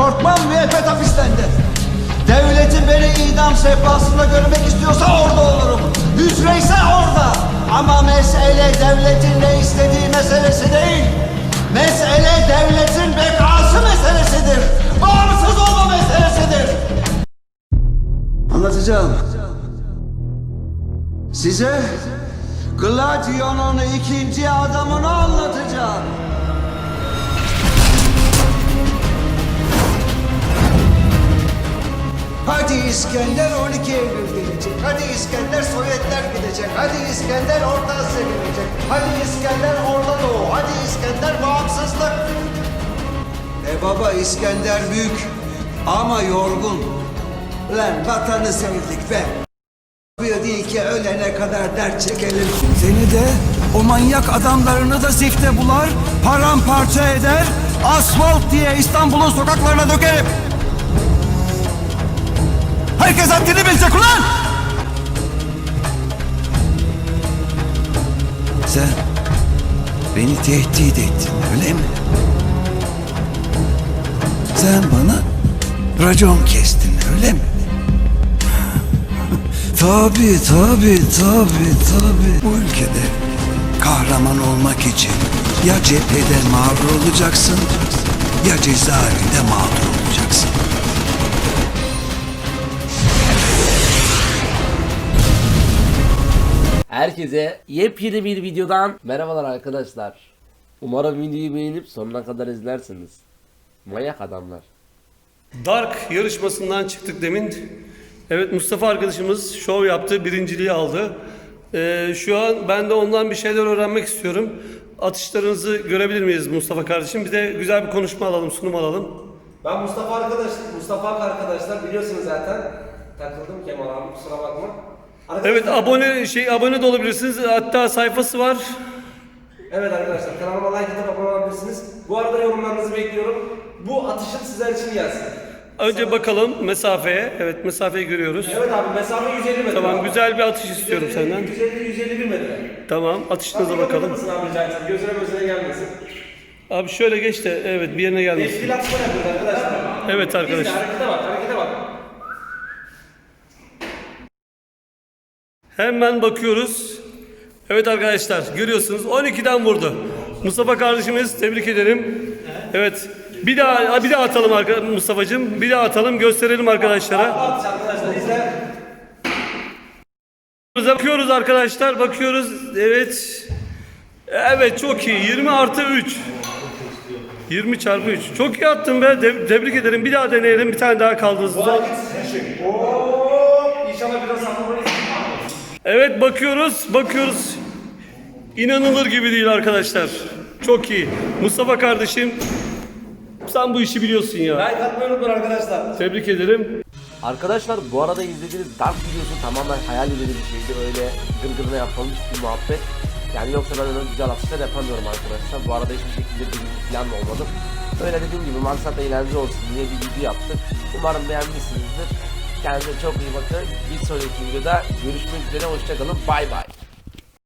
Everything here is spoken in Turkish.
korkmam müebbet hapislendi. Devletin beni idam sehpasında görmek istiyorsa orada olurum. Hücreyse orada. Ama mesele devletin ne istediği meselesi değil. Mesele devletin bekası meselesidir. Bağımsız olma meselesidir. Anlatacağım. Size Gladio'nun ikinci adamını anlatacağım. Hadi İskender 12 Eylül gelecek. Hadi İskender Sovyetler gidecek. Hadi İskender Orta Asya gelecek. Hadi İskender Orta Doğu. Hadi İskender bağımsızlık. E baba İskender büyük ama yorgun. Lan vatanı sevdik be. Değil ki ölene kadar dert çekelim. Seni de o manyak adamlarını da zifte bular, paramparça eder, asfalt diye İstanbul'un sokaklarına dökerim. Herkes haddini bilecek ulan! Sen beni tehdit ettin öyle mi? Sen bana racon kestin öyle mi? Tabi tabi tabi tabi. Bu ülkede kahraman olmak için ya cephede mağdur olacaksın ya cezaevinde mağdur olacaksın. Herkese yepyeni bir videodan merhabalar arkadaşlar. Umarım videoyu beğenip sonuna kadar izlersiniz. Manyak adamlar. Dark yarışmasından çıktık demin. Evet Mustafa arkadaşımız şov yaptı, birinciliği aldı. Ee, şu an ben de ondan bir şeyler öğrenmek istiyorum. Atışlarınızı görebilir miyiz Mustafa kardeşim? Bir de güzel bir konuşma alalım, sunum alalım. Ben Mustafa arkadaş, Mustafa arkadaşlar biliyorsunuz zaten. Takıldım Kemal abi kusura bakma. Evet abone şey abone de olabilirsiniz. Hatta sayfası var. Evet arkadaşlar kanalıma like atıp abone olabilirsiniz. Bu arada yorumlarınızı bekliyorum. Bu atışın sizler için gelsin. Önce bakalım mesafeye. Evet mesafeyi görüyoruz. Evet abi mesafe 150 metre. Tamam abi. güzel bir atış istiyorum 150, senden. 150 151 metre. Tamam atışınıza bakalım. Mısın abi etsem? Gözüne gözüne gelmesin. Abi şöyle geç de evet bir yerine gelmesin. Teşkilat spor yapıyoruz arkadaşlar. Evet arkadaşlar. harekete bak harekete Hemen bakıyoruz. Evet arkadaşlar görüyorsunuz 12'den vurdu. Mustafa kardeşimiz tebrik ederim. Evet. Bir daha bir daha atalım Mustafa'cığım. Bir daha atalım gösterelim arkadaşlara. Bakıyoruz arkadaşlar bakıyoruz. Evet. Evet çok iyi. 20 artı 3. 20 çarpı 3. Çok iyi attın be. Te- Tebrik ederim. Bir daha deneyelim. Bir tane daha kaldı. Evet bakıyoruz, bakıyoruz. İnanılır gibi değil arkadaşlar. Çok iyi. Mustafa kardeşim sen bu işi biliyorsun ya. Like atmayı unutmayın arkadaşlar. Tebrik ederim. Arkadaşlar bu arada izlediğiniz Dark videosu tamamen hayal edilen bir şeydi. Öyle gırgırına yapılmış bir muhabbet. Yani yoksa ben öyle güzel atışlar yapamıyorum arkadaşlar. Bu arada hiçbir şekilde bir plan olmadı. Öyle dediğim gibi maksat eğlence olsun diye bir video yaptık. Umarım beğenmişsinizdir. Kendinize çok iyi bakın. Bir sonraki videoda görüşmek üzere. Hoşçakalın. Bay bay.